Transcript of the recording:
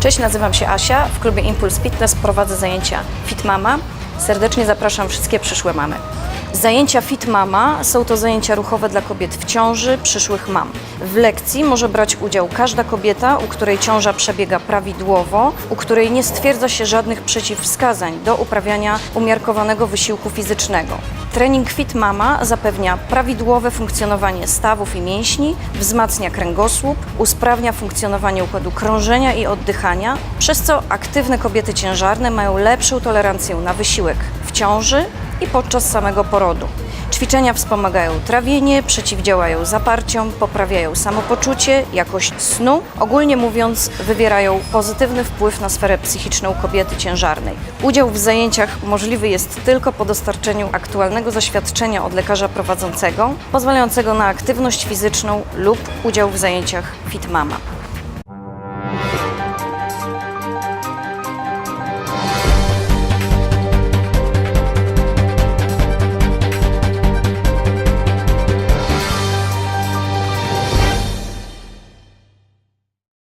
Cześć, nazywam się Asia. W klubie Impuls Fitness prowadzę zajęcia Fit Mama. Serdecznie zapraszam wszystkie przyszłe mamy. Zajęcia Fit Mama są to zajęcia ruchowe dla kobiet w ciąży, przyszłych mam. W lekcji może brać udział każda kobieta, u której ciąża przebiega prawidłowo, u której nie stwierdza się żadnych przeciwwskazań do uprawiania umiarkowanego wysiłku fizycznego. Trening Fit Mama zapewnia prawidłowe funkcjonowanie stawów i mięśni, wzmacnia kręgosłup, usprawnia funkcjonowanie układu krążenia i oddychania, przez co aktywne kobiety ciężarne mają lepszą tolerancję na wysiłek w ciąży i podczas samego porodu. Ćwiczenia wspomagają trawienie, przeciwdziałają zaparciom, poprawiają samopoczucie, jakość snu. Ogólnie mówiąc, wywierają pozytywny wpływ na sferę psychiczną kobiety ciężarnej. Udział w zajęciach możliwy jest tylko po dostarczeniu aktualnego zaświadczenia od lekarza prowadzącego, pozwalającego na aktywność fizyczną lub udział w zajęciach Fit Mama.